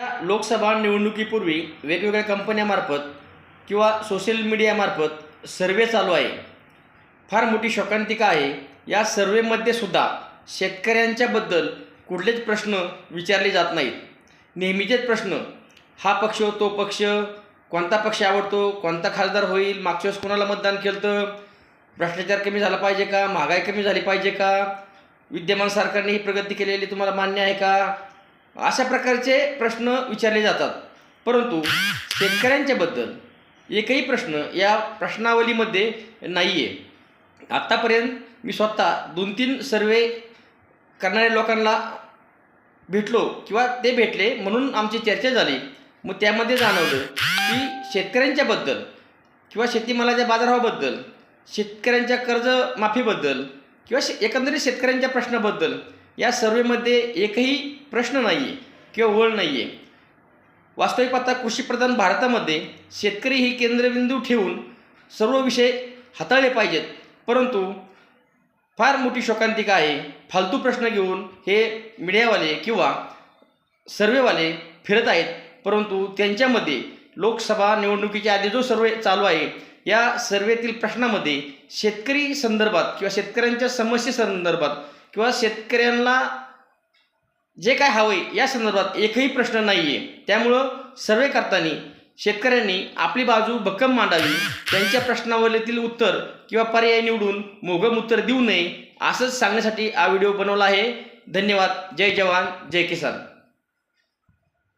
या लोकसभा निवडणुकीपूर्वी वेगवेगळ्या कंपन्यामार्फत किंवा सोशल मीडियामार्फत सर्वे चालू आहे. फार मोठी शोकांतिका आहे. या सर्वेमध्ये सुद्धा शेतकऱ्यांच्याबद्दल कुठलेच प्रश्न विचारले जात नाहीत. नेहमीचेच प्रश्न हा पक्ष तो पक्ष कोणता पक्ष आवडतो कोणता खासदार होईल मागच्या वेळेस कोणाला मतदान केलं तर भ्रष्टाचार कमी झाला पाहिजे का महागाई कमी झाली पाहिजे का विद्यमान सरकारने ही प्रगती केलेली तुम्हाला मान्य आहे का अशा प्रकारचे प्रश्न विचारले जातात. परंतु शेतकऱ्यांच्याबद्दल एकही प्रश्न या प्रश्नावलीमध्ये नाही आहे आत्तापर्यंत मी स्वतः दोन तीन सर्वे करणाऱ्या लोकांना भेटलो किंवा ते भेटले म्हणून आमची चर्चा झाली. मग त्यामध्ये जाणवलं की शेतकऱ्यांच्याबद्दल किंवा शेतीमालाच्या बाजारभावाबद्दल शेतकऱ्यांच्या कर्जमाफीबद्दल किंवा शे एकंदरीत शेतकऱ्यांच्या प्रश्नाबद्दल या सर्वेमध्ये एकही प्रश्न नाही आहे किंवा ओळ नाही आहे वास्तविक पाहता कृषीप्रधान भारतामध्ये शेतकरी ही केंद्रबिंदू ठेवून सर्व विषय हाताळले पाहिजेत. परंतु फार मोठी शोकांतिका आहे. फालतू प्रश्न घेऊन हे मीडियावाले किंवा सर्वेवाले फिरत आहेत. परंतु त्यांच्यामध्ये लोकसभा निवडणुकीच्या आधी जो सर्वे चालू आहे या सर्वेतील प्रश्नामध्ये शेतकरी संदर्भात किंवा शेतकऱ्यांच्या समस्येसंदर्भात किंवा शेतकऱ्यांना जे काय हवंय या संदर्भात एकही प्रश्न नाही आहे त्यामुळं सर्वे करताना शेतकऱ्यांनी आपली बाजू भक्कम मांडावी. त्यांच्या प्रश्नावलीतील उत्तर किंवा पर्याय निवडून मोगम उत्तर देऊ नये असंच सांगण्यासाठी हा व्हिडिओ बनवला आहे. धन्यवाद. जय जवान. जय किसान.